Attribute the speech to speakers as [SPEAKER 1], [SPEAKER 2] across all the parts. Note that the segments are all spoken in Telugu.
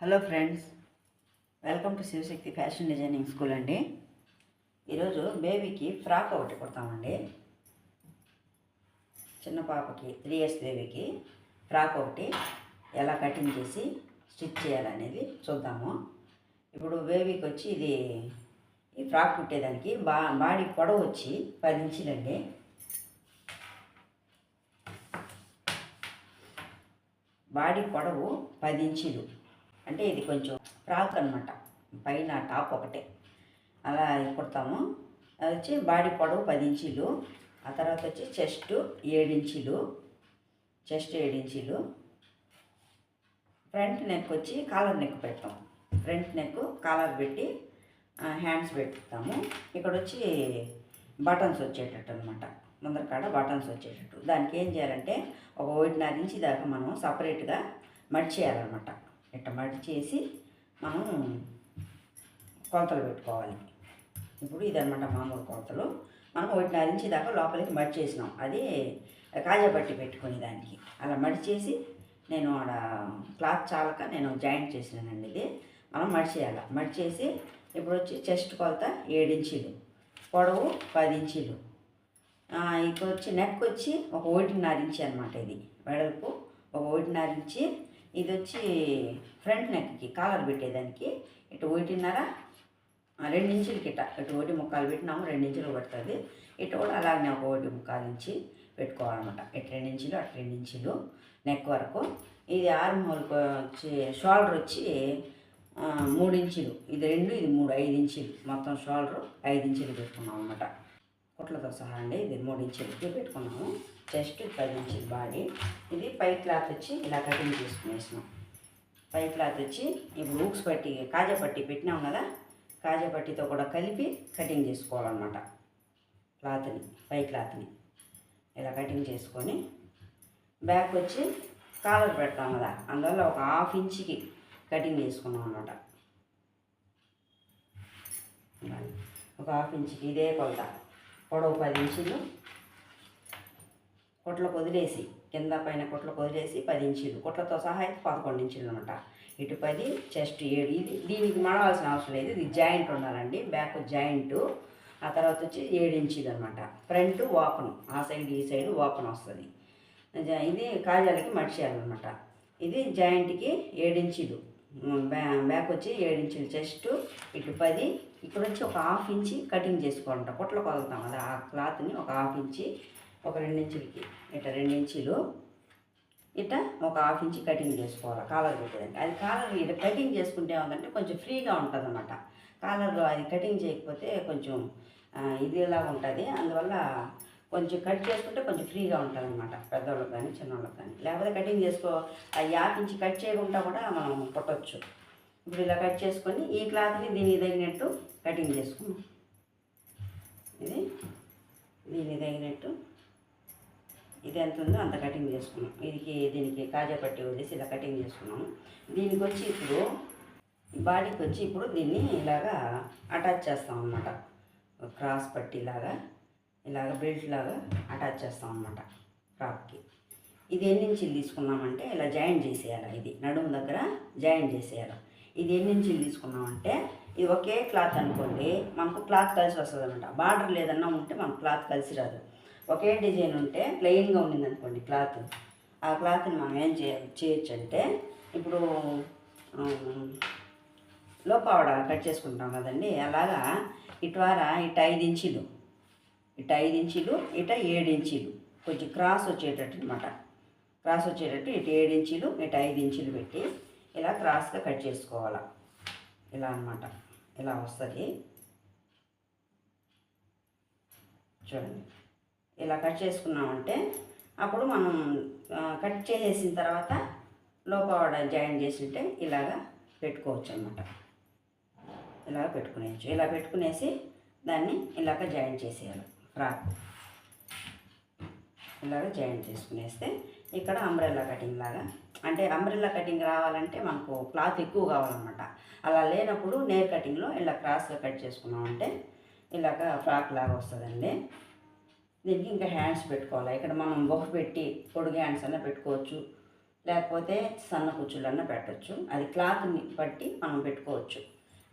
[SPEAKER 1] Hello friends welcome to Shivashakti fashion designing school అండి. ఈరోజు బేబీకి ఫ్రాక్ ఒకటి కుడతామండి. చిన్న పాపకి త్రీ ఇయర్స్ బేబీకి ఫ్రాక్ ఒకటి ఎలా కటింగ్ చేసి స్టిచ్ చేయాలనేది చూద్దాము. ఇప్పుడు బేబీకి వచ్చి ఇది ఈ ఫ్రాక్ కుట్టేదానికి బా బాడీ పొడవు వచ్చి పది ఇంచులండి. బాడీ పొడవు పది ఇంచులు. అంటే ఇది కొంచెం ఫ్రాక్ అనమాట పైన టాప్ ఒకటే. అలా కుడతాము. అది వచ్చి బాడీ పొడవు పది ఇంచీలు. ఆ తర్వాత వచ్చి చెస్ట్ ఏడు చెస్ట్ ఏడు ఫ్రంట్ నెక్ వచ్చి కాలర్ నెక్ పెడతాం. ఫ్రంట్ నెక్ కాలర్ పెట్టి హ్యాండ్స్ పెడతాము ఇక్కడ వచ్చి బటన్స్ వచ్చేటట్టు అనమాట ముందర కాడ బటన్స్ వచ్చేటట్టు. దానికి ఏం చేయాలంటే ఒక ఒకటిన్నర ఇంచి దాకా మనం సపరేట్గా మడిచేయాలన్నమాట. ఇట్ట మడిచేసి మనం కొలతలు పెట్టుకోవాలి. ఇప్పుడు ఇదనమాట మామూలు కొలతలు. మనం ఒకటిన్నర ఇంచి దాకా లోపలికి మడిచేసినాం అది కాజాపట్టి పెట్టుకునే దానికి. అలా మడిచేసి నేను ఆడ క్లాత్ చాలక నేను జాయింట్ చేసినానండి ఇది. మనం మడిచేయాలి మడిచేసి ఇప్పుడు వచ్చి చెస్ట్ కొలత ఏడించీలు పొడవు పది ఇంచీలు. ఇప్పుడు వచ్చి నెక్ వచ్చి ఒక ఒకటిన్నర ఇంచి అనమాట ఇది. వెడల్పు ఒక ఒకటిన్నర ఇంచి ఇది వచ్చి ఫ్రంట్ నెక్కి కాలర్ పెట్టేదానికి ఇటు ఒకటిన్నర రెండించులకి రెండు ఇట ఇటు ఒకటి ముక్కాలు పెట్టినాము రెండు ఇంచులు పడుతుంది. ఇటు కూడా అలాగనే ఒక ఒకటి ముక్కాలు ఇంచి పెట్టుకోవాలన్నమాట. ఇటు రెండించులు అటు రెండు ఇంచులు నెక్ వరకు. ఇది ఆర్మ్ వచ్చి షోల్డర్ వచ్చి మూడు ఇంచులు. ఇది రెండు ఇది మూడు ఐదు ఇంచులు. మొత్తం షోల్డర్ ఐదు ఇంచులు పెట్టుకున్నాం అనమాట కుట్లతో సహా అండి ఇది మూడు ఇంచులకి పెట్టుకున్నాము. చెస్ట్ పది ఇంచులు బాడీ. ఇది పై క్లాత్ వచ్చి ఇలా కటింగ్ చేసుకునేసినాం. పై క్లాత్ వచ్చి ఇప్పుడు ఊక్స్ పట్టి కాజా పట్టి పెట్టినాం కదా కాజా పట్టితో కూడా కలిపి కటింగ్ చేసుకోవాలన్నమాట. క్లాత్ని పై క్లాత్ని. ఇలా కటింగ్ చేసుకొని బ్యాక్ వచ్చి కాలర్ పెడతాం కదా అందువల్ల ఒక హాఫ్ ఇంచ్కి కటింగ్ చేసుకున్నాం అనమాట ఒక హాఫ్ ఇంచ్కి ఇదే కొలత. పొడవు పది ఇంచులు కుట్లకు వదిలేసి కింద పైన కుట్లకు వదిలేసి పది ఇంచీలు. కుట్లతో సహా అయితే పదకొండు ఇంచీలు అనమాట ఇటు పది చెస్ట్ ఏడు. ఇది దీనికి మడవాల్సిన అవసరం లేదు. ఇది జాయింట్ ఉండాలండి. Back joint. ఆ తర్వాత వచ్చి ఏడు ఇంచీలు అనమాట ఫ్రంట్ ఓపెన్. ఆ సైడ్ ఈ సైడ్ ఓపెన్ వస్తుంది. ఇది కాజాలకి మడిచేయాలన్నమాట ఇది జాయింట్కి ఏడించీలు బ్యా బ్యాక్ వచ్చి ఏడించీలు చెస్ట్ ఇటు పది. ఇక్కడ వచ్చి ఒక హాఫ్ ఇంచి కటింగ్ చేసుకోవాలంట. కుట్ల కొలుతాం కదా. ఆ క్లాత్ని ఒక హాఫ్ ఇంచి ఒక రెండు ఇంచులకి ఇట్లా రెండు ఇంచులు ఇట్ట ఒక హాఫ్ ఇంచి కటింగ్ చేసుకోవాలి? కాలర్ పెట్టేదానికి. అది కాలర్ ఇట్లా కటింగ్ చేసుకుంటే ఉందంటే కొంచెం ఫ్రీగా ఉంటుంది అనమాట కాలర్లో అది కటింగ్ చేయకపోతే కొంచెం ఇదిలా ఉంటుంది. అందువల్ల కొంచెం కట్ చేసుకుంటే కొంచెం ఫ్రీగా ఉంటుంది అనమాట పెద్దవాళ్ళకి కానీ చిన్నవాళ్ళకి కానీ లేకపోతే కటింగ్ చేసుకో ఆ యాప్ నుంచి కట్ చేయకుండా కూడా మనం కుట్టచ్చు. ఇప్పుడు ఇలా కట్ చేసుకొని ఈ క్లాత్ని దీనికి తగినట్టు కటింగ్ చేసుకున్నాం ఇది దీనికి తగినట్టు ఇది ఎంత ఉందో అంత కటింగ్ చేసుకున్నాం. దీనికి దీనికి కాజా పట్టి వదిలేసి ఇలా కటింగ్ చేసుకున్నాము దీనికి వచ్చి ఇప్పుడు బాడీకి వచ్చి ఇప్పుడు దీన్ని ఇలాగా అటాచ్ చేస్తాం అన్నమాట. క్రాస్ పట్టిలాగా ఇలాగ బెల్ట్ లాగా అటాచ్ చేస్తాం అన్నమాట ఫ్రాక్కి ఇది ఎన్ని ఇంచులు తీసుకున్నామంటే ఇలా జాయింట్ చేసేయాలి ఇది. నడుము దగ్గర జాయింట్ చేసేయాలి. ఇది ఎన్ని ఇంచులు తీసుకున్నామంటే ఇది ఒకే క్లాత్ అనుకోండి మనకు క్లాత్ కలిసి వస్తుంది అనమాట బార్డర్ లేదన్నా ఉంటే మనకు క్లాత్ కలిసి రాదు. ఒకే డిజైన్ ఉంటే ప్లెయిన్గా ఉండింది అనుకోండి క్లాత్. ఆ క్లాత్ని మనం ఏం చేయ చేయొచ్చు అంటే ఇప్పుడు లోపావడ కట్ చేసుకుంటాం కదండి అలాగా ఇటువారా ఇటు ఐదు ఇంచులు ఇటు ఐదు ఇంచులు ఇట ఏడు ఇంచులు కొంచెం క్రాస్ వచ్చేటట్టు అనమాట క్రాస్ వచ్చేటట్టు ఇటు ఏడు ఇంచులు ఇటు ఐదు ఇంచులు పెట్టి ఇలా క్రాస్గా కట్ చేసుకోవాలి. ఇలా అనమాట ఇలా వస్తుంది. చూడండి. ఇలా కట్ చేసుకున్నామంటే అప్పుడు మనం కట్ చేసేసిన తర్వాత లోపవాడ జాయిన్ చేసింటే ఇలాగా పెట్టుకోవచ్చు అనమాట ఇలా పెట్టుకునేయచ్చు. ఇలా పెట్టుకునేసి దాన్ని ఇలాగ జాయిన్ చేసేయాలి. ఫ్రాక్. ఇలాగ జాయిన్ చేసుకునేస్తే ఇక్కడ అంబ్రెల్లా కటింగ్ లాగా అంటే అంబ్రెల్లా కటింగ్ రావాలంటే మనకు క్లాత్ ఎక్కువ కావాలన్నమాట. అలా లేనప్పుడు నేర్ కటింగ్లో ఇలా క్రాస్గా కట్ చేసుకున్నామంటే ఇలాగ ఫ్రాక్ లాగా వస్తుందండి. దీనికి ఇంకా హ్యాండ్స్ పెట్టుకోవాలి? ఇక్కడ మనం బొహ పెట్టి పొడుగు హ్యాండ్స్ అన్న పెట్టుకోవచ్చు. లేకపోతే సన్న కుచ్చులన్నా పెట్టచ్చు. అది క్లాత్ని బట్టి మనం పెట్టుకోవచ్చు.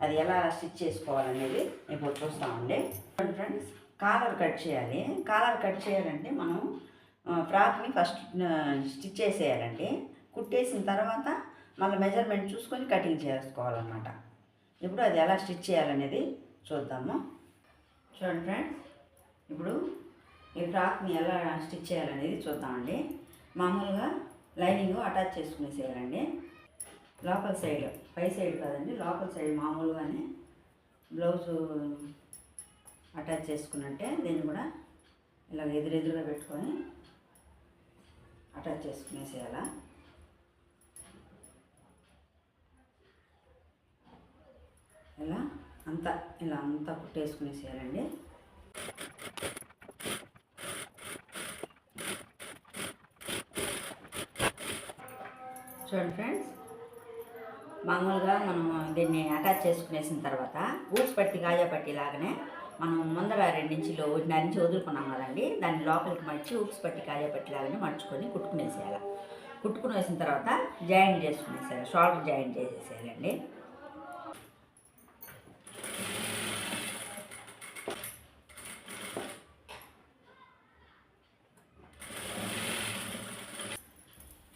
[SPEAKER 1] అది ఎలా స్టిచ్ చేసుకోవాలనేది ఇప్పుడు చూస్తామండి ఫ్రెండ్స్ కాలర్ కట్ చేయాలి. కాలర్ కట్ చేయాలంటే మనం ఫ్రాక్ని ఫస్ట్ స్టిచ్ చేసేయాలండి కుట్టేసిన తర్వాత మళ్ళీ మెజర్మెంట్ చూసుకొని కటింగ్ చేసుకోవాలన్నమాట. ఇప్పుడు అది ఎలా స్టిచ్ చేయాలనేది చూద్దాము. చూడండి ఫ్రెండ్స్ ఇప్పుడు ఈ ఫ్రాక్ని ఎలా స్టిచ్ చేయాలనేది చూద్దామండి. మామూలుగా లైనింగ్ అటాచ్ చేసుకునేసేయాలండి లోపల సైడ్ పై సైడ్ కాదండి లోపల సైడ్ మామూలుగానే బ్లౌజు అటాచ్ చేసుకున్నట్టే దీన్ని కూడా ఇలా ఎదురెదురుగా పెట్టుకొని అటాచ్ చేసుకునేసేయాల ఇలా అంతా ఇలా అంతా కుట్టేసుకునేసేయాలండి చూడండి ఫ్రెండ్స్. మామూలుగా మనం దీన్ని అటాచ్ చేసుకునేసిన తర్వాత ఊడ్స్ పట్టి కాజా పట్టి లాగానే మనం ముందర రెండించిలో ఒకటిన్నర నుంచి వదులుకున్నాం కదండి. దాన్ని లోపలికి మర్చి ఊడ్స్ పట్టి పట్టి లాగానే మర్చుకొని కుట్టుకునేసేయాలి. కుట్టుకుని వేసిన తర్వాత జాయింట్ చేసుకునేసేయాలి షోల్డర్ జాయింట్ చేసేసేయాలండి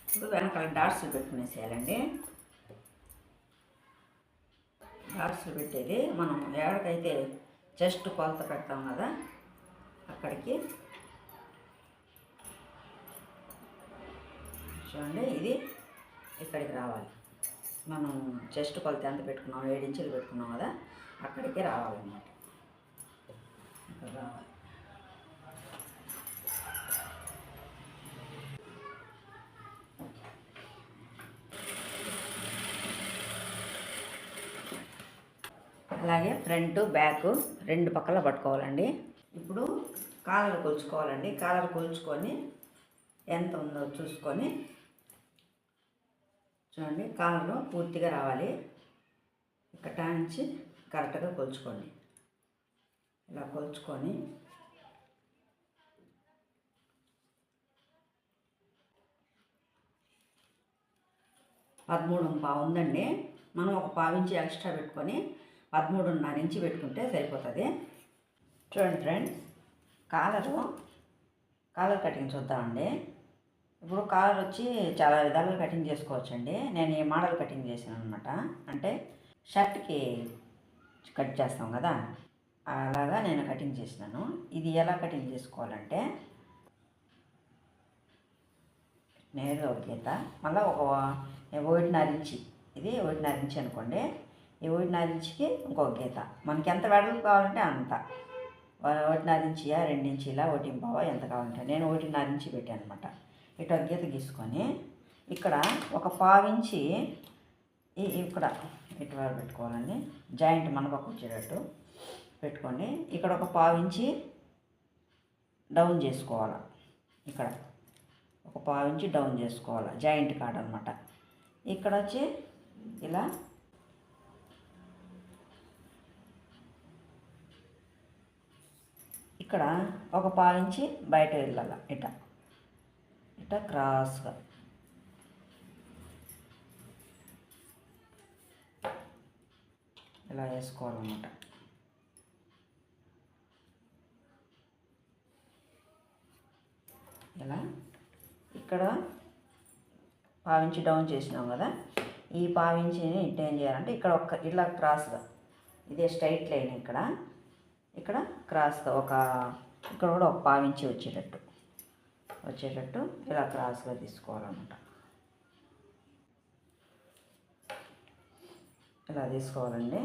[SPEAKER 1] ఇప్పుడు వెనకాల డాట్స్ పెట్టుకునేసేయాలండి. డాట్స్ పెట్టేది మనం ఎక్కడికైతే జస్ట్ కొలత పెడతాం కదా అక్కడికి. చూడండి ఇది ఇక్కడికి రావాలి. మనం చెస్ట్ కొలత ఎంత పెట్టుకున్నాం? ఏడు ఇంచులు పెట్టుకున్నాం కదా అక్కడికి రావాలన్నమాట. ఇక్కడ రావాలి. అలాగే ఫ్రంట్ బ్యాక్ రెండు పక్కల పట్టుకోవాలండి. ఇప్పుడు కాలర్ కొలుచుకోవాలండి. కాలర్ కొలుచుకొని ఎంత ఉందో చూసుకొని చూడండి కాలర్ పూర్తిగా రావాలి. ఇక్కడ నుంచి కరెక్ట్గా కొలుచుకోండి. ఇలా కొలుచుకొని పదమూడు పావు ఉందండి. మనం ఒక పావు ఎక్స్ట్రా పెట్టుకొని పదమూడున్నర ఇంచి పెట్టుకుంటే సరిపోతుంది. చూడండి ఫ్రెండ్స్ కాలరు కాలర్ కటింగ్ చూద్దామండి. ఇప్పుడు కాలర్ వచ్చి చాలా విధాలుగా కటింగ్ చేసుకోవచ్చండి. నేను ఈ మోడల్ కటింగ్ చేశాను అనమాట అంటే షర్ట్కి కట్ చేస్తాం కదా అలాగా నేను కటింగ్ చేసినాను. ఇది ఎలా కటింగ్ చేసుకోవాలంటే నేరుగా ఒక గీత మళ్ళీ ఒక ఒకటిన్నర ఇంచి ఇది ఒకటిన్నర ఇంచి అనుకోండి. ఒకటిన్నర ఇంచుకి ఇంకొక గీత. మనకి ఎంత వెడల్పు కావాలంటే అంత. ఒకటిన్నర ఇంచియా రెండు ఇంచిలా ఒకటి ఎంత కావాలంటే. నేను ఒకటిన్నర ఇంచి పెట్టాను అనమాట ఇటు ఒక గీత గీసుకొని ఇక్కడ ఒక పావించి ఇక్కడ ఇటు వరకు పెట్టుకోవాలండి. జాయింట్ మన పక్క వచ్చేటట్టు పెట్టుకోండి. ఇక్కడ ఒక పావించి డౌన్ చేసుకోవాలి. ఇక్కడ ఒక పావించి డౌన్ చేసుకోవాలి. జాయింట్ కాడ అనమాట ఇక్కడ వచ్చి ఇలా ఇక్కడ ఒక పావించి బయట వెళ్ళాల. ఇట. ఇట క్రాస్గా. ఇలా వేసుకోవాలన్నమాట. ఇలా. ఇక్కడ పావించి డౌన్ చేసినాం కదా. ఈ పావించిని ఇట్ ఏం చేయాలంటే ఇక్కడ ఒక ఇలా క్రాస్గా. ఇదే స్ట్రైట్ లైన్ ఇక్కడ. ఇక్కడ క్రాస్గా ఒక ఇక్కడ కూడా ఒక పావించి వచ్చేటట్టు. వచ్చేటట్టు ఇలా క్రాస్గా తీసుకోవాలన్నమాట. ఇలా తీసుకోవాలండి.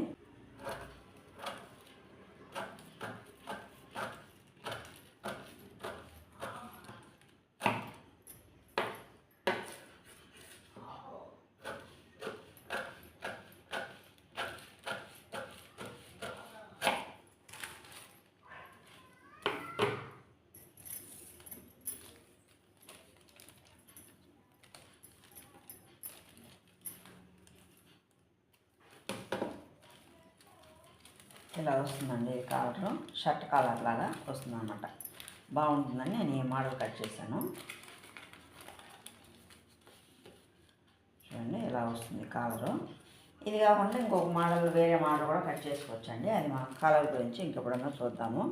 [SPEAKER 1] ఇలా వస్తుందండి కాలరు. షర్ట్ కాలర్ లాగా వస్తుంది అనమాట బాగుంటుందని నేను ఈ మోడల్ కట్ చేశాను. ఇలా వస్తుంది కాలరు. ఇది కాకుండా ఇంకొక మోడల్ వేరే మోడల్ కూడా కట్ చేసుకోవచ్చు అండి అది మా కలర్ గురించి ఇంకెప్పుడన్నా చూద్దాము.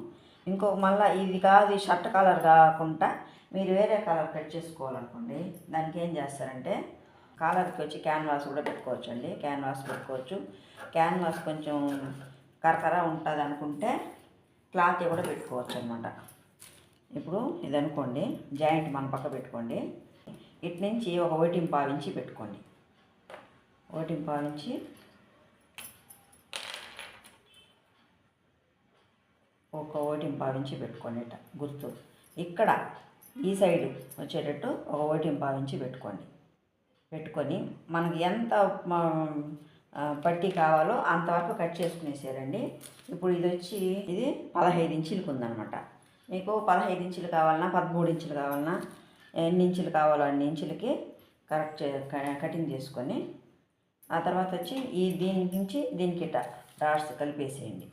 [SPEAKER 1] ఇంకొక మళ్ళీ ఇది కాదు ఈ షర్ట్ కలర్ కాకుండా మీరు వేరే కలర్ కట్ చేసుకోవాలనుకోండి దానికి ఏం చేస్తారంటే కాలర్కి వచ్చి క్యాన్వాస్ కూడా పెట్టుకోవచ్చు అండి క్యాన్వాస్ పెట్టుకోవచ్చు. క్యాన్వాస్ కొంచెం కరకర ఉంటుంది అనుకుంటే క్లాత్ కూడా పెట్టుకోవచ్చు అనమాట ఇప్పుడు ఇది అనుకోండి జాయింట్ మన పక్క పెట్టుకోండి. ఇటు నుంచి ఒక ఒకటి పావించి పెట్టుకోండి. ఒకటి పావించి ఒక ఓటిం పావించి పెట్టుకోండి ఇట గుర్తు. ఇక్కడ ఈ సైడ్ వచ్చేటట్టు ఒక ఓటిం పావించి పెట్టుకోండి. పెట్టుకొని మనకి ఎంత పట్టి కావాలో అంతవరకు కట్ చేసుకునేసారండి. ఇప్పుడు ఇది వచ్చి ఇది పదహైదు ఇంచులకు ఉందన్నమాట. మీకు పదహైదు ఇంచులు కావాలన్నా పదమూడు ఇంచులు కావాలన్నా ఎన్ని ఇంచులు కావాలో అన్ని ఇంచులకి కరెక్ట్ చే- క- కటింగ్ చేసుకొని ఆ తర్వాత వచ్చి ఈ దీని నుంచి దీనికి ఇట్ట డాట్స్ కలిపేసేయండి.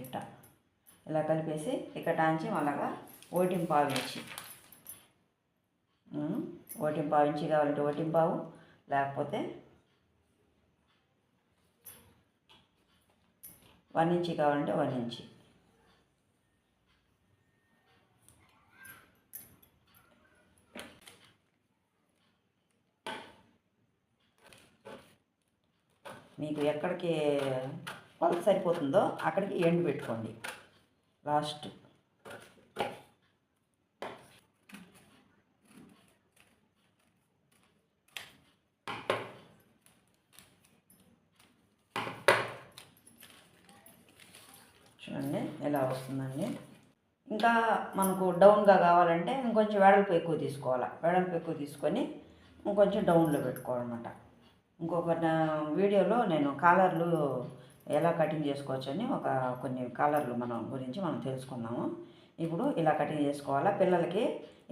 [SPEAKER 1] ఇట్ట. ఇలా కలిపేసి ఇక్కడ నుంచి మళ్ళాగా ఓటింగ్ పావించి ఇంచి కావాలంటే ఓటింపావు లేకపోతే వన్ ఇంచి కావాలంటే వన్ ఇంచి. మీకు ఎక్కడికి కొలత సరిపోతుందో అక్కడికి ఎండ్ పెట్టుకోండి. లాస్ట్ చూడండి ఎలా వస్తుందండి ఇంకా మనకు డౌన్గా కావాలంటే ఇంకొంచెం వెడల్పు ఎక్కువ తీసుకోవాలి. వెడల్పు ఎక్కువ తీసుకొని ఇంకొంచెం డౌన్లో పెట్టుకోవాలన్నమాట. ఇంకొక వీడియోలో నేను కాలర్లు ఎలా కటింగ్ చేసుకోవచ్చని ఒక కొన్ని కాలర్లు మనం గురించి మనం తెలుసుకుందాము. ఇప్పుడు ఇలా కటింగ్ చేసుకోవాలా? పిల్లలకి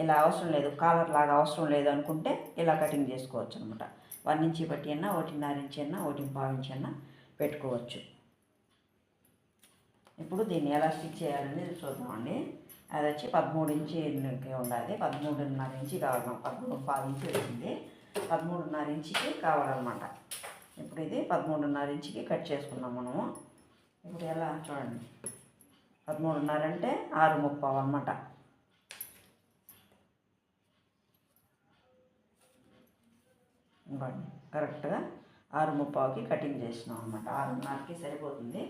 [SPEAKER 1] ఇలా అవసరం లేదు కాలర్ లాగా అవసరం లేదు అనుకుంటే ఇలా కటింగ్ చేసుకోవచ్చు అనమాట వన్ ఇంచి బట్టి అయినా ఒకటిన్నర ఇంచి అయినా ఒకటి పావు ఇంచి అయినా పెట్టుకోవచ్చు. ఇప్పుడు దీన్ని ఎలా స్టిచ్ చేయాలనేది చూద్దామండి అది వచ్చి పదమూడు ఇంచుకి ఉండాలి. పదమూడున్నర ఇంచి కావాలి పదమూడు పావు ఇంచు వచ్చింది. పదమూడున్నర ఇంచికి కావాలన్నమాట. ఇప్పుడు ఇది పదమూడున్నర ఇంచికి కట్ చేసుకున్నాం మనము. ఇప్పుడు ఎలా చూడండి. పదమూడున్నర అంటే ఆరు ముప్పావు అన్నమాట. ఇంకోండి కరెక్ట్గా ఆరు ముప్పావుకి కటింగ్ చేసినాం అనమాట ఆరున్నరకి సరిపోతుంది.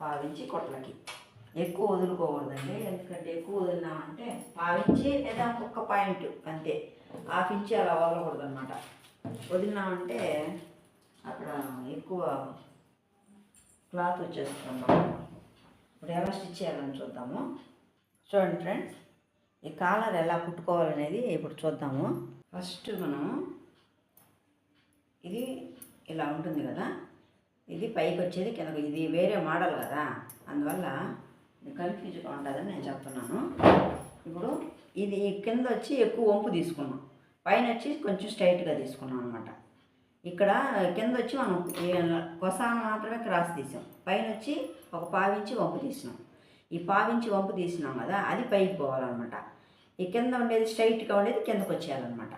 [SPEAKER 1] పావించి కొట్లకి. ఎక్కువ వదులుకోకూడదండి ఎందుకంటే ఎక్కువ వదిలినామంటే పావించి లేదా ఒక్క పాయింట్ అంతే. హాఫ్ ఇంచి అలా వదలకూడదు అనమాట వదిలినామంటే అక్కడ ఎక్కువ క్లాత్ వచ్చేస్తుంది ఇప్పుడు ఎలా స్టిచ్ చేయాలని చూద్దాము. చూడండి ఫ్రెండ్స్ ఈ కాలర్ ఎలా కుట్టుకోవాలనేది ఇప్పుడు చూద్దాము. ఫస్ట్ మనము ఇది ఇలా ఉంటుంది కదా ఇది పైకి వచ్చేది కిందకు. ఇది వేరే మోడల్ కదా. అందువల్ల కన్ఫ్యూజ్గా ఉంటుందని నేను చెప్తున్నాను. ఇప్పుడు ఇది కింద వచ్చి ఎక్కువ వంపు తీసుకున్నాం. పైన వచ్చి కొంచెం స్ట్రైట్గా తీసుకున్నాం అనమాట ఇక్కడ కింద వచ్చి మనం కొసాన మాత్రమే క్రాస్ తీసాం. పైన వచ్చి ఒక పావించి వంపు తీసినాం. ఈ పావించి వంపు తీసినాం కదా అది పైకి పోవాలన్నమాట. ఈ కింద ఉండేది స్ట్రైట్గా ఉండేది కిందకు వచ్చేయాలన్నమాట.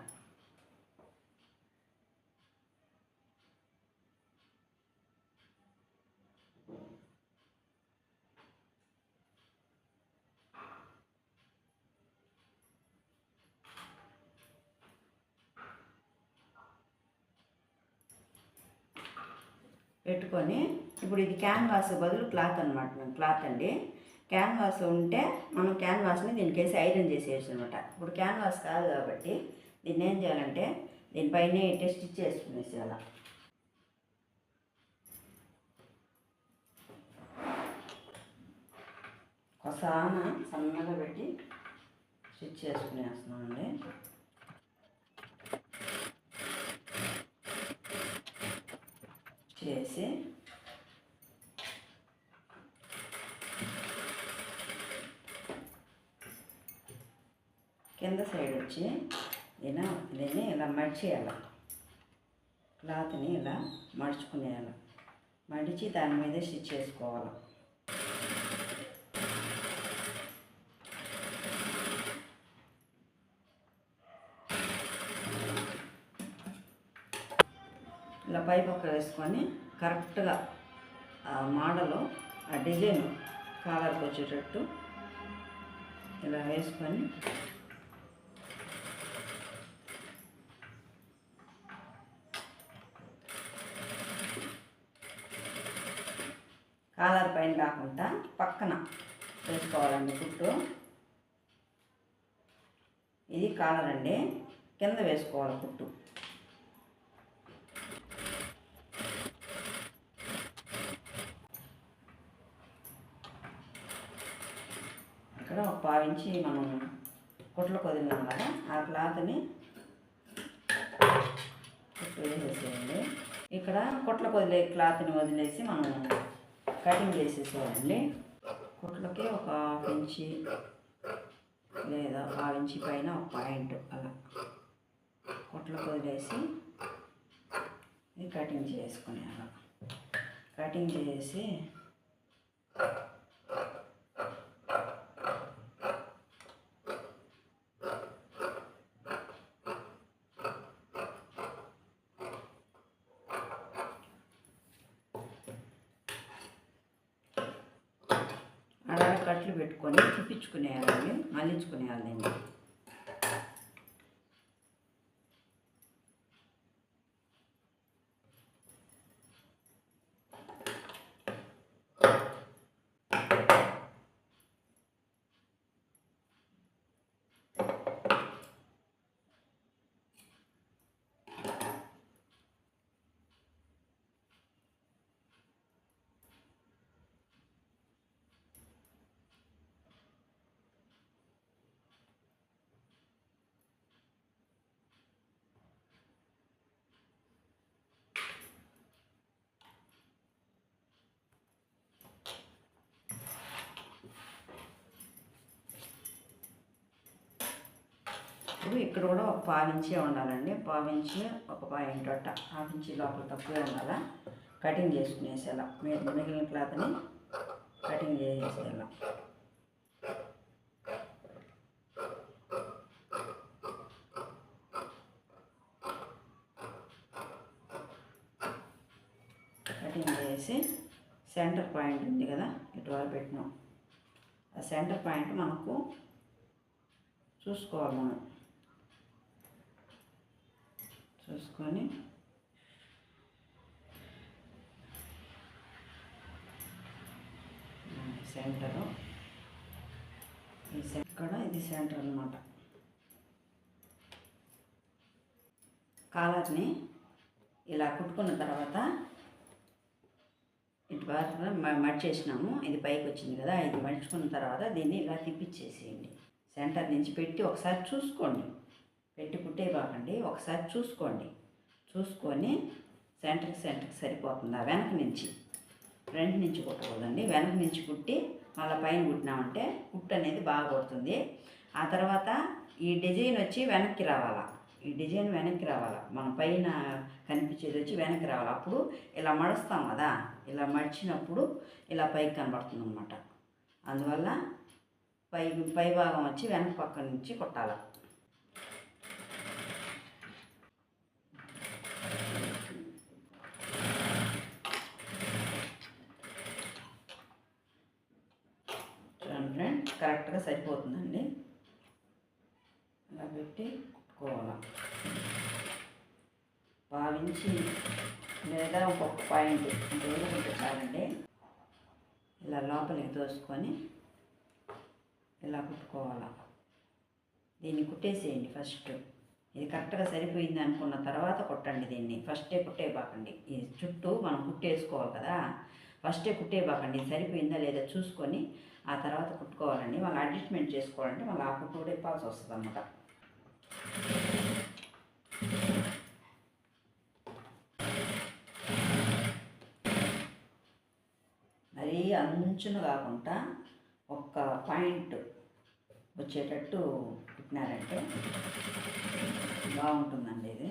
[SPEAKER 1] పెట్టుకొని ఇప్పుడు ఇది క్యాన్వాస్ బదులు క్లాత్ అనమాట క్లాత్ అండి. క్యాన్వాస్ ఉంటే మనం క్యాన్వాస్ని దీనికేసి ఐరన్ చేసేయచ్చు అనమాట ఇప్పుడు క్యాన్వాస్ కాదు కాబట్టి దీన్ని ఏం చేయాలంటే దీనిపైన ఇట్టే స్టిచ్ చేసుకునేసేయాల కొసాన సన్నగా పెట్టి స్టిచ్ చేసుకునేస్తున్నామండి చేసి కింద సైడ్ వచ్చి ఇలా దీన్ని ఇలా మడిచేయాలి? క్లాత్ని ఇలా మడుచుకునేయాలి? మడిచి దాని మీద స్టిచ్ చేసుకోవాలి? ఇలా పై వేసుకొని కరెక్ట్గా ఆ మోడలు ఆ డిజైన్ కాలర్కి వచ్చేటట్టు ఇలా వేసుకొని కాలర్ పైన కాకుండా పక్కన వేసుకోవాలండి కుట్టు. ఇది కాలర్ అండి. కింద వేసుకోవాలి కుట్టు ఇక్కడ ఒక పావించి మనం కుట్లు కొదిలినాం కదా ఆ క్లాత్ని వేసేసేయండి ఇక్కడ కుట్ల కొదిలే క్లాత్ని వదిలేసి మనం కటింగ్ చేసేసేయాలండి కుట్లకి ఒక హాఫ్ ఇంచి లేదా హాఫ్ ఇంచి పైన ఒక పాయింట్ అలా కుట్ల వదిలేసి కటింగ్ చేసుకునే అలా కటింగ్ చేసి అలా పెట్టుకొని తిప్పించుకునేయాలండి మళ్ళించుకునేయాలండి ఇప్పుడు ఇక్కడ కూడా ఒక పావించే ఉండాలండి. పావించి ఒక పాయింట్ అట్ట హాఫ్ ఇంచి లోపల తక్కువే ఉండాలా? కటింగ్ చేసుకునేసేలా. మీరు మిగిలిన క్లాత్ని కటింగ్ చేసేసేలా కటింగ్ చేసి సెంటర్ పాయింట్ ఉంది కదా ఇటు పెట్టినాం. ఆ సెంటర్ పాయింట్ మనకు చూసుకోవాలి మనం. చూసుకొని. సెంటరు. ఈ ఇక్కడ ఇది సెంటర్ అనమాట కాలర్ని ఇలా కుట్టుకున్న తర్వాత ఇటు బాగా మడిచేసినాము ఇది పైకి వచ్చింది కదా ఇది మడుచుకున్న తర్వాత దీన్ని ఇలా తిప్పిచ్చేసేయండి. సెంటర్ నుంచి పెట్టి ఒకసారి చూసుకోండి. పెట్టి కుట్టే ఒకసారి చూసుకోండి. చూసుకొని సెంటర్కి సెంటర్కి సరిపోతుందా. వెనక నుంచి ఫ్రంట్ నుంచి కుట్టకూడదండి. వెనక నుంచి కుట్టి మళ్ళీ పైన కుట్టినామంటే కుట్టు అనేది బాగా కొడుతుంది. ఆ తర్వాత ఈ డిజైన్ వచ్చి వెనక్కి రావాలా. ఈ డిజైన్ వెనక్కి రావాలా. మన పైన కనిపించేది వచ్చి వెనక్కి రావాలి. అప్పుడు ఇలా మడుస్తాం కదా. ఇలా మడిచినప్పుడు ఇలా పైకి కనబడుతుంది అనమాట అందువల్ల పై పై భాగం వచ్చి వెనక పక్క నుంచి కొట్టాలి చూడండి ఫ్రెండ్ కరెక్ట్గా సరిపోతుందండి ఇలా పెట్టి కుట్టుకోవాలి. భావించి లేదా ఒక్కొక్క పాయింట్ అంటే ఏదో చాలండి ఇలా లోపలికి తోసుకొని ఇలా కుట్టుకోవాలి. దీన్ని కుట్టేసేయండి ఫస్ట్. ఇది కరెక్ట్గా సరిపోయింది అనుకున్న తర్వాత కుట్టండి దీన్ని. ఫస్టే కుట్టేబాకండి ఈ చుట్టూ మనం కుట్టేసుకోవాలి కదా. ఫస్టే కుట్టేబాకండి ఇది సరిపోయిందా లేదా చూసుకొని ఆ తర్వాత కుట్టుకోవాలండి. మళ్ళీ అడ్జస్ట్మెంట్ చేసుకోవాలంటే మళ్ళీ ఆ కుట్టు కూడా ఇప్పాల్సి వస్తుంది అన్నమాట మరీ అంచున కాకుండా ఒక్క పాయింట్ వచ్చేటట్టు కుట్టినారంటే బాగుంటుందండి ఇది.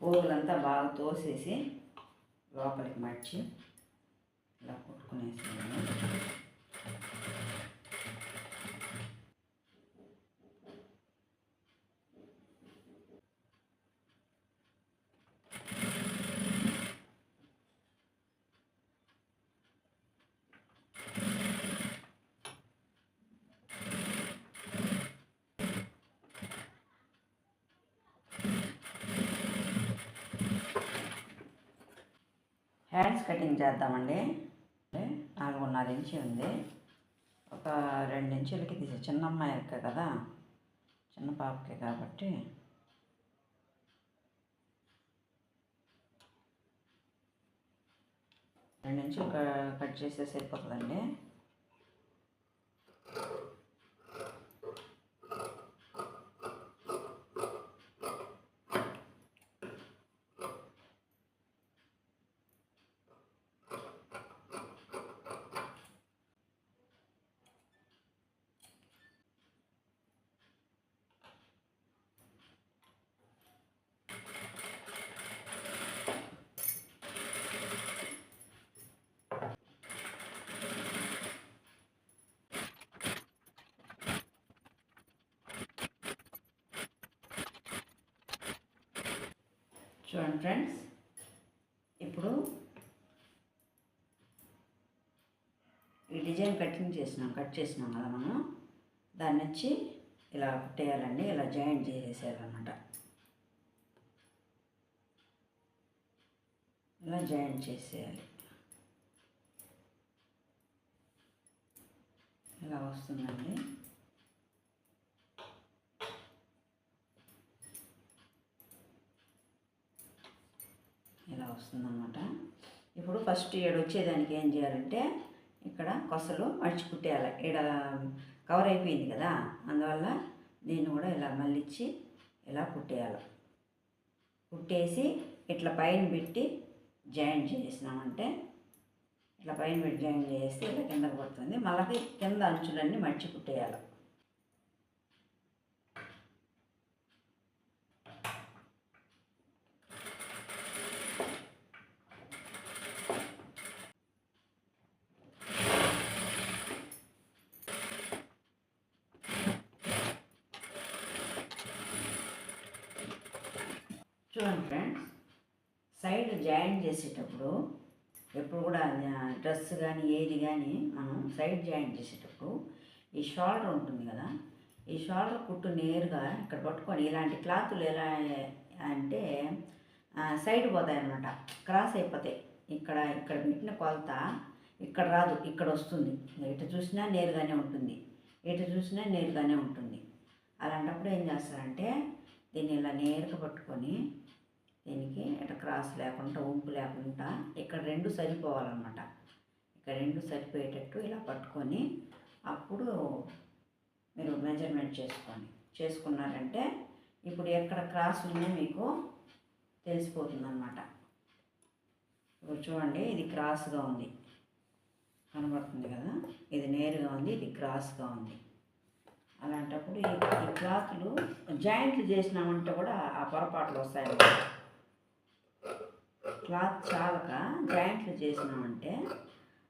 [SPEAKER 1] పోగులంతా బాగా తోసేసి లోపలికి మడిచి ఇలా కొట్టుకునేసి హ్యాండ్స్ కటింగ్ చేద్దామండి. నాలుగున్నర ఇంచి ఉంది. ఒక రెండు ఇంచులకి తీసి చిన్న అమ్మాయికే కదా. చిన్న పాపకే కాబట్టి. రెండు ఇంచులు క- కట్ చేస్తే సరిపోతుందండి చూడండి ఫ్రెండ్స్. ఇప్పుడు ఈ డిజైన్ కటింగ్ చేసినాం కట్ చేసినాం కదా మనం దాన్ని వచ్చి ఇలా కుట్టేయాలండి ఇలా జాయింట్ చేసేసేయాలన్నమాట ఇలా జాయింట్ చేసేయాలి. ఇలా వస్తుందండి ఇలా వస్తుందన్నమాట. ఇప్పుడు ఫస్ట్ ఈడ వచ్చేదానికి ఏం చేయాలంటే ఇక్కడ కొసలు మడిచి కుట్టేయాలి ఈడ కవర్ అయిపోయింది కదా అందువల్ల దీన్ని కూడా ఇలా మళ్ళిచ్చి ఇలా కుట్టేయాలి. కుట్టేసి ఇట్లా పైన పెట్టి జాయింట్ చేసినామంటే ఇట్లా పైన పెట్టి జాయింట్ చేస్తే ఇలా కిందకు పడుతుంది. మళ్ళీ కింద అంచులన్నీ మడిచి కుట్టేయాలి. చూడండి ఫ్రెండ్స్ సైడ్ జాయిన్ చేసేటప్పుడు ఎప్పుడు కూడా డ్రెస్ కానీ ఏది కానీ మనం సైడ్ జాయిన్ చేసేటప్పుడు ఈ షోల్డర్ ఉంటుంది కదా ఈ షోల్డర్ కుట్టు నేరుగా ఇక్కడ పట్టుకొని ఇలాంటి క్లాతులు ఎలా అంటే సైడ్ పోతాయన్నమాట క్రాస్ అయిపోతాయి. ఇక్కడ ఇక్కడ పెట్టిన కొలత ఇక్కడ రాదు ఇక్కడ వస్తుంది. ఇటు చూసినా నేరుగానే ఉంటుంది. ఇటు చూసినా నేరుగానే ఉంటుంది. అలాంటప్పుడు ఏం చేస్తారంటే దీన్ని ఇలా నేరుగా పట్టుకొని దీనికి ఇట్లా క్రాస్ లేకుండా ఉంపు లేకుండా ఇక్కడ రెండు సరిపోవాలన్నమాట. ఇక్కడ రెండు సరిపోయేటట్టు ఇలా పట్టుకొని అప్పుడు మీరు మెజర్మెంట్ చేసుకోండి. చేసుకున్నారంటే ఇప్పుడు ఎక్కడ క్రాస్ ఉందో మీకు తెలిసిపోతుందన్నమాట. ఇప్పుడు చూడండి ఇది క్రాస్గా ఉంది. కనబడుతుంది కదా? ఇది నేరుగా ఉంది ఇది క్రాస్గా ఉంది. అలాంటప్పుడు ఈ క్లాత్లు జాయింట్లు చేసినామంటే కూడా ఆ పొరపాట్లు వస్తాయి క్లాత్ చాలక జాయింట్లు చేసినామంటే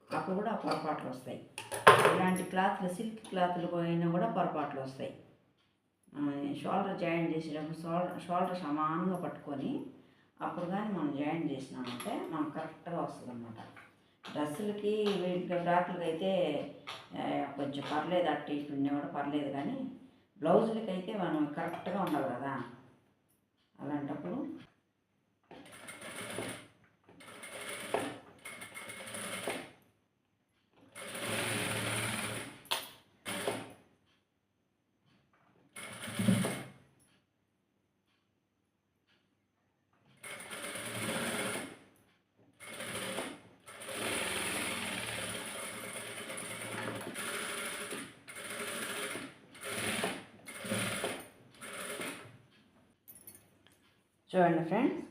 [SPEAKER 1] అప్పుడు కూడా పొరపాట్లు వస్తాయి. ఇలాంటి క్లాత్లు సిల్క్ క్లాత్లు పోయినా కూడా పొరపాట్లు వస్తాయి. షోల్డర్ జాయింట్ చేసేటప్పుడు షోల్డర్ షోల్డర్ సమానంగా పట్టుకొని అప్పుడు కానీ మనం జాయింట్ చేసినామంటే మనం కరెక్ట్గా వస్తుంది అనమాట డ్రెస్సులకి వీటికి ఫ్రాక్లకి అయితే కొంచెం పర్లేదు అట్టు ఇటు ఉన్నా కూడా పర్లేదు కానీ బ్లౌజులకి అయితే మనం కరెక్ట్గా ఉండాలి కదా. అలాంటప్పుడు చూడండి ఫ్రెండ్స్.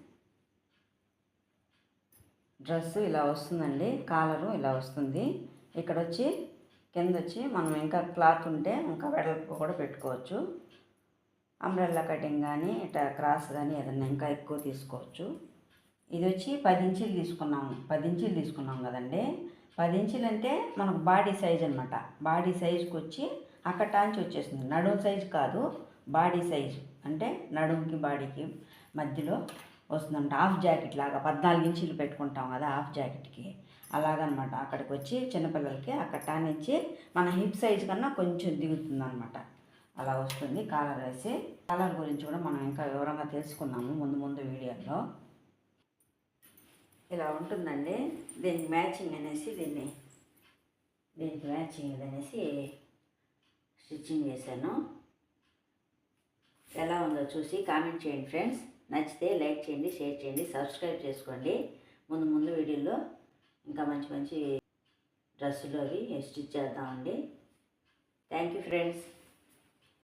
[SPEAKER 1] డ్రెస్ ఇలా వస్తుందండి కాలరు ఇలా వస్తుంది. ఇక్కడ వచ్చి కింద వచ్చి మనం ఇంకా క్లాత్ ఉంటే ఇంకా వెడల్పు కూడా పెట్టుకోవచ్చు. అంబ్రెల్లా కటింగ్ కానీ ఇట్లా క్రాస్ కానీ ఏదన్నా ఇంకా ఎక్కువ తీసుకోవచ్చు. ఇది వచ్చి పది ఇంచీలు తీసుకున్నాము పది ఇంచీలు తీసుకున్నాం కదండి. పది ఇంచీలు అంటే మనకు బాడీ సైజ్ అనమాట బాడీ సైజుకి వచ్చి అక్కడ నుంచి వచ్చేస్తుంది. నడుము సైజు కాదు బాడీ సైజు. అంటే నడుముకి బాడీకి. మధ్యలో వస్తుందంట. హాఫ్ జాకెట్ లాగా పద్నాలుగు ఇంచీలు పెట్టుకుంటాం కదా హాఫ్ జాకెట్కి అలాగనమాట. అక్కడికి వచ్చి చిన్నపిల్లలకి అక్కడ టానిచ్చి మన హిప్ సైజ్ కన్నా కొంచెం దిగుతుంది అనమాట అలా వస్తుంది కాలర్ వేసి. కాలర్ గురించి కూడా మనం ఇంకా వివరంగా తెలుసుకున్నాము ముందు ముందు వీడియోలో. ఇలా ఉంటుందండి. దీనికి మ్యాచింగ్ అనేసి దీన్ని దీనికి మ్యాచింగ్ అనేసి స్టిచ్చింగ్ చేశాను. ఎలా ఉందో చూసి కామెంట్ చేయండి ఫ్రెండ్స్ నచ్చితే లైక్ చేయండి షేర్ చేయండి సబ్స్క్రైబ్ చేసుకోండి. ముందు ముందు వీడియోలో ఇంకా మంచి మంచి డ్రెస్సులు అవి స్టిచ్ చేద్దామండి. Thank you friends